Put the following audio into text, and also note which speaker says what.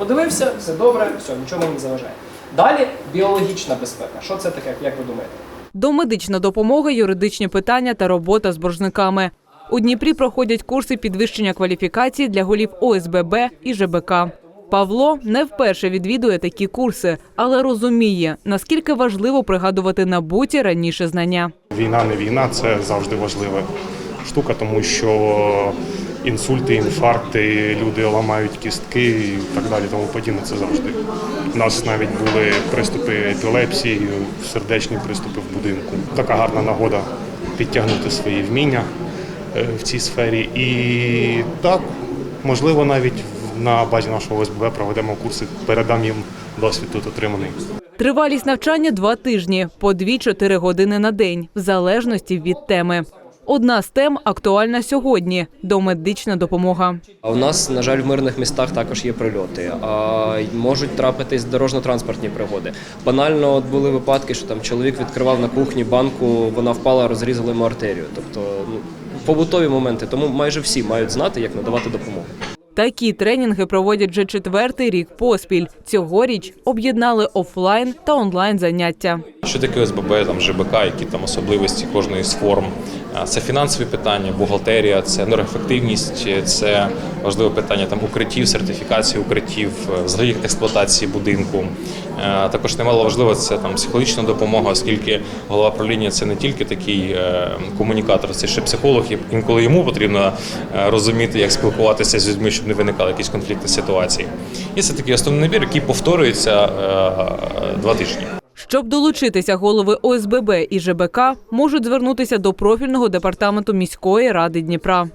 Speaker 1: Подивився, все добре, все, нічого не заважає. Далі біологічна безпека. Що це таке, як ви думаєте?
Speaker 2: Домедична допомога, юридичні питання та робота з боржниками. У Дніпрі проходять курси підвищення кваліфікації для голів ОСББ і ЖБК. Павло не вперше відвідує такі курси, але розуміє, наскільки важливо пригадувати набуті раніше знання.
Speaker 3: Війна не війна, це завжди важлива штука, тому що інсульти, інфаркти, люди ламають кістки і так далі, тому подібне це завжди. У нас навіть були приступи епілепсії, сердечні приступи в будинку. Така гарна нагода підтягнути свої вміння е, в цій сфері. І так, можливо, навіть на базі нашого ОСББ проведемо курси, передам їм досвід тут отриманий.
Speaker 2: Тривалість навчання два тижні, по 2-4 години на день, в залежності від теми. Одна з тем актуальна сьогодні домедична допомога.
Speaker 4: А у нас, на жаль, в мирних містах також є прильоти. А можуть трапитись дорожньо-транспортні пригоди. Банально от були випадки, що там чоловік відкривав на кухні банку, вона впала, розрізали йому артерію. Тобто ну, побутові моменти. Тому майже всі мають знати, як надавати допомогу.
Speaker 2: Такі тренінги проводять вже четвертий рік поспіль. Цьогоріч об'єднали офлайн та онлайн заняття.
Speaker 5: Що таке ОСББ, там ЖБК, які там особливості кожної з форм. Це фінансові питання, бухгалтерія, це енергоефективність, це важливе питання там укриттів, сертифікації укриттів, е, взагалі експлуатації будинку. Е, Також немало важливо це там психологічна допомога, оскільки голова правління це не тільки такий е, комунікатор, це ще психолог. Інколи йому потрібно е, розуміти, як спілкуватися з людьми, щоб не виникали якісь конфлікти ситуації. І це такий основний набір, який повторюється два тижні.
Speaker 2: Щоб долучитися голови ОСББ і ЖБК, можуть звернутися до профільного департаменту міської ради Дніпра.